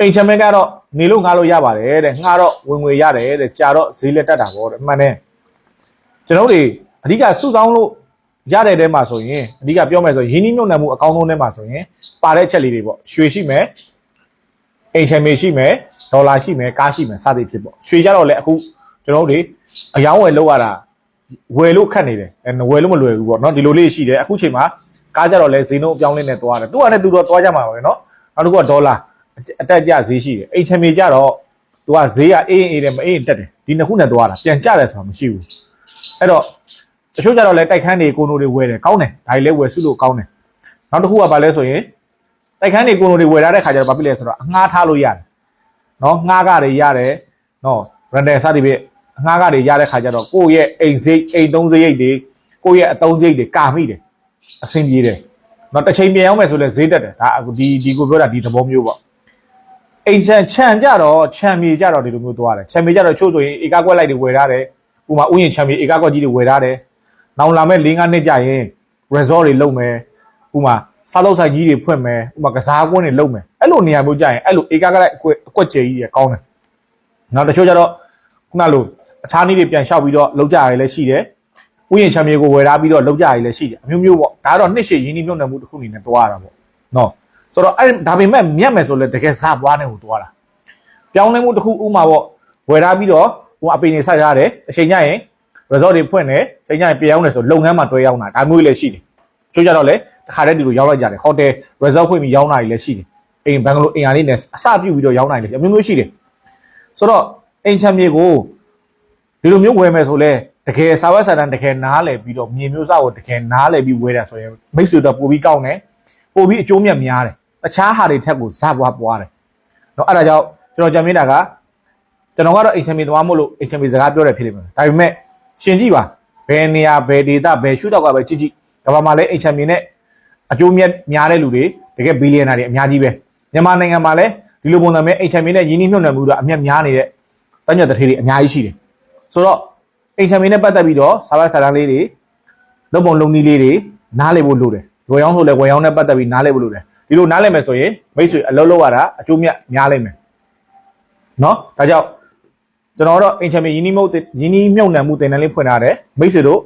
အိမ်ချမ်းမဲကတော့နေလို့ငှားလို့ရပါတယ်တဲ့ငှားတော့ဝင်ငွေရတယ်တဲ့ကြာတော့ဈေးလက်တက်တာပေါ့တဲ့အမှန်နဲ့ကျွန်တော်တို့တွေအဓိကစုဆောင်းလို့ရတဲ့တဲမှာဆိုရင်အဓိကပြောမယ်ဆိုရင်ရင်းနှီးမြှုပ်နှံမှုအကောင်းဆုံးတဲမှာဆိုရင်ပါတဲ့အချက်လေးတွေပေါ့ရွှေရှိမယ်အိမ်ချမ်းမဲရှိမယ်ဒေါ်လာရှိမယ်ကားရှိမယ်စသည်ဖြစ်ပေါ့ရွှေကြတော့လေအခုကျွန်တော်တို့တွေအယောင်းဝယ်လောက်ရတာဝယ်လို့ခက်နေတယ်အဲဝယ်လို့မလွယ်ဘူးပေါ့နော်ဒီလိုလေးရှိတယ်အခုချိန်မှာကားကြတော့လေဈေးနှုန်းအပြောင်းလဲနဲ့သွားတယ်သူကလည်းသူတော့သွားကြမှာပါပဲနော်နောက်တစ်ခုကဒေါ်လာ အတက်ကြဈေးရှိတယ်အိမ်ချမ်းမြေကြတော့သူကဈေးကအေးအေးတယ်မအေးရင်တက်တယ်ဒီနှစ်ခုနဲ့သွားတာပြန်ကြတယ်ဆိုတာမရှိဘူးအဲ့တော့တချို့ကြတော့လဲတိုက်ခန်းတွေကိုနိုတွေဝယ်တယ်ကောင်းတယ်ဒါကြီးလဲဝယ်စုလို့ကောင်းတယ်နောက်တစ်ခုကဘာလဲဆိုရင်တိုက်ခန်းတွေကိုနိုတွေဝယ်ထားတဲ့ခါကျတော့ဘာဖြစ်လဲဆိုတော့အငှားထားလို့ရတယ်နော်ငှားကတွေရတယ်နော်ရန်တယ်စသည်ဖြင့်အငှားကတွေရတဲ့ခါကျတော့ကိုယ့်ရဲ့အိမ်စိတ်အိမ်သုံးစရိတ်တွေကိုယ့်ရဲ့အသုံးစရိတ်တွေကာမိတယ်အဆင်ပြေတယ်နော်တစ်ချိန်ပြန်အောင်မယ်ဆိုလဲဈေးတက်တယ်ဒါအခုဒီဒီကိုပြောတာဒီသဘောမျိုးပေါ့ အိမ်ချန်ခြံကြတော့ခြံမြေကြတော့ဒီလိုမျိုးသွားတယ်ခြံမြေကြတော့ချို့ဆိုရင်ဧကကွက်လိုက်တွေဝယ်ထားတယ်ဥပမာဥယျာဉ်ခြံမြေဧကကွက်ကြီးတွေဝယ်ထားတယ်နောက်လာမဲ့၄၅နှစ်ကြာရင် resort တွေလုပ်မယ်ဥပမာစားလို့ဆိုင်ကြီးတွေဖွင့်မယ်ဥပမာကစားကွင်းတွေလုပ်မယ်အဲ့လိုနေရာမျိုးကြာရင်အဲ့လိုဧကကွက်လိုက်အကွက်အကွက်ကျယ်ကြီးတွေကောင်းတယ်နောက်တချို့ကြတော့ခုနလိုအခြားနည်းတွေပြန်လျှောက်ပြီးတော့လုပ်ကြရတယ်လည်းရှိတယ်ဥယျာဉ်ခြံမြေကိုဝယ်ထားပြီးတော့လုပ်ကြရတယ်လည်းရှိတယ်အမျိုးမျိုးပေါ့ဒါကတော့နှစ်ရှည်ရင်းနှီးမြှုပ်နှံမှုတစ်ခုအနေနဲ့တွားရတာပေါ့နော် ဆိုတော့အဲ့ဒါပေမဲ့မြတ်မယ်ဆိုလဲတကယ်ဇပွားနေကိုသွားတာပြောင်းလဲမှုတစ်ခုဥမာပေါ့ဝယ်ထားပြီးတော့ဟိုအပင်နေဆိုင်ရတယ်အချိန်ညရင် resort တွေဖွင့်တယ်အချိန်ညရင်ပြောင်းတယ်ဆိုလုပ်ငန်းမှာတွဲရောက်တာဒါမျိုးလည်းရှိတယ်ကျိုးကြတော့လေတခါတည်းဒီလိုရောက်လိုက်ကြတယ်ဟိုတယ် resort ဖွင့်ပြီးရောက်တာတွေလည်းရှိတယ်အိမ်ဘန်ဂလိုအိမ်ယာလေးနဲ့အစပြုတ်ပြီးတော့ရောက်နိုင်တယ်အမျိုးမျိုးရှိတယ်ဆိုတော့အိမ်ချမ်းမြေကိုဒီလိုမျိုးဝယ်မယ်ဆိုလဲတကယ်စာဝတ်စာတန်တကယ်နားလည်ပြီးတော့မြေမျိုးစားကိုတကယ်နားလည်ပြီးဝယ်တာဆိုရင်မိတ်ဆွေတော့ပို့ပြီးကောင်းတယ်ပို့ပြီးအကျိုးမြတ်များတယ် တခြားဟာတွေထက်ကိုဇပွားပွားတယ်เนาะအဲ့ဒါကြောင့်ကျွန်တော်ကြံမိတာကကျွန်တော်ကတော့အိမ်ချမ်းမြေသွားမို့လို့အိမ်ချမ်းမြေစကားပြောတယ်ဖြစ်လိမ့်မယ်ဒါပေမဲ့ရှင်ကြည့်ပါဘယ်နေရာဘယ်ဒေသဘယ်ရှုထောက်ကပဲကြည့်ကြည့်ကမ္ဘာမှာလည်းအိမ်ချမ်းမြေနဲ့အကျိုးမြတ်များတဲ့လူတွေတကယ်ဘီလီယံနာတွေအများကြီးပဲမြန်မာနိုင်ငံမှာလည်းဒီလိုပုံစံမျိုးအိမ်ချမ်းမြေနဲ့ယင်းနှိမ့်မြှုပ်နှံမှုတော့အမြတ်များနေတဲ့တညက်တစ်ထေးတွေအများကြီးရှိတယ်ဆိုတော့အိမ်ချမ်းမြေနဲ့ပတ်သက်ပြီးတော့စာပတ်စာတမ်းလေးတွေလုံပုံလုံနည်းလေးတွေနားလည်ဖို့လိုတယ်ဝယ်ရောင်းဆိုလည်းဝယ်ရောင်းနဲ့ပတ်သက်ပြီးနားလည်ဖို့လိုတယ် ဒီလိုနားလည်မယ်ဆိုရင်မိတ်ဆွေအလုပ်လုပ်ရတာအကျိုးမြတ်များလိမ့်မယ်နော်ဒါကြောင့်ကျွန်တော်တို့အင်ချမ်ပီယင်းနီမုတ်ယင်းနီမြုံနံမှုတင်တန်းလေးဖွင့်ထားတယ်မိတ်ဆွေတို့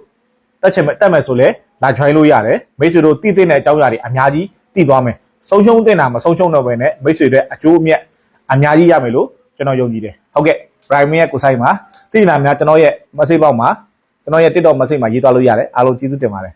တက်ချင်တက်မယ်ဆိုလဲလာ join လို့ရတယ်မိတ်ဆွေတို့တည်တဲ့အကြောင်းအရာတွေအများကြီးသိသွားမယ်ဆုံးရှုံးတင်တာမဆုံးရှုံးတော့ပဲနဲ့မိတ်ဆွေတွေအကျိုးအမြတ်အများကြီးရမယ်လို့ကျွန်တော်ယုံကြည်တယ်ဟုတ်ကဲ့ prime ရဲ့ကိုဆိုင်မှာတည်နာများကျွန်တော်ရဲ့ message box မှာကျွန်တော်ရဲ့ TikTok message မှာရေးသွားလို့ရတယ်အားလုံးကျေးဇူးတင်ပါတယ်